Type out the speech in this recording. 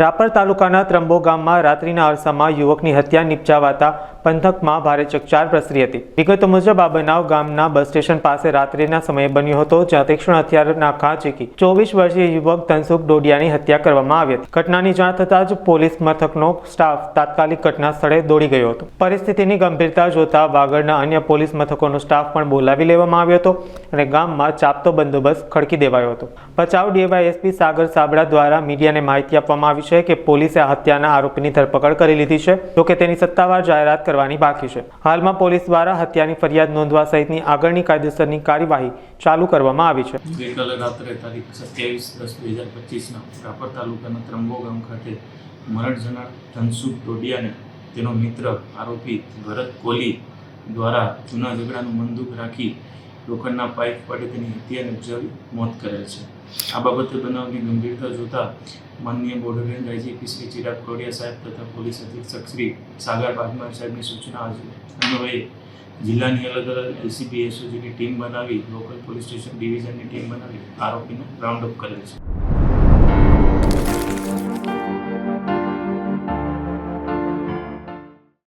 રાપર તાલુકાના ત્રંબો ગામમાં રાત્રિના અરસામાં યુવકની હત્યા નિપજાવાતા પંથકમાં ભારે ચકચાર પ્રસરી હતી. વિગતો મુજબ આ બનાવ ગામના બસ સ્ટેશન પાસે રાત્રિના સમયે બન્યો હતો, જ્યાં તીક્ષ્ણ હથિયારના ઘા ચીકી ચોવીસ વર્ષીય યુવક ધનસુખ ડોડિયાની હત્યા કરવામાં આવી હતી. ઘટનાની જાણ થતાં જ પોલીસ મથકનો સ્ટાફ તાત્કાલિક ઘટના સ્થળે દોડી ગયો હતો. પરિસ્થિતિની ગંભીરતા જોતા વાગડના અન્ય પોલીસ મથકોનો સ્ટાફ પણ બોલાવી લેવામાં આવ્યો હતો અને ગામમાં ચાપતો બંદોબસ્ત ખડકી દેવાયો હતો. ભચાઉ ડીવાયએસપી સાગર સાબડા દ્વારા મીડિયાને માહિતી આપવામાં આવી છે કે પોલીસે હત્યાના આરોપીની ધરપકડ કરી લીધી છે જોકે તેની સત્તાવાર જાહેરાત કરવાની બાકી છે. હાલમાં પોલીસ દ્વારા હત્યાની ફરિયાદ નોંધવા સહિતની આગળની કાયદેસરની કાર્યવાહી ચાલુ કરવામાં આવી છે. ગઈકાલે રાત્રે તારીખ સત્યાવીસ દસ બે હજાર પચીસના રાપર તાલુકાના ત્રંબો ગામ ખાતે મરણ જનાર ધનસુખ ટોડિયાને તેનો મિત્ર આરોપી ભરત કોહલી દ્વારા જૂના ઝઘડાનું બંદૂક રાખી લોખંડના પાઇપ વડે તેની હત્યાને ઉપજાવી મોત કરેલ છે. આ બાબતે બનાવની ગંભીરતા જોતા માનનીય border range IGP Shri Chirag Kodiya સાહેબ તથા પોલીસ અધિક્ષક શ્રી સાગર બાગમાર સાહેબની સૂચના અન્વયે જિલ્લાની અલગ અલગ એલસીબી એસઓજીની ટીમ બનાવી લોકલ પોલીસ સ્ટેશન ડિવિઝનની ટીમ બનાવી આરોપીને રાઉન્ડ અપ કરેલ છે.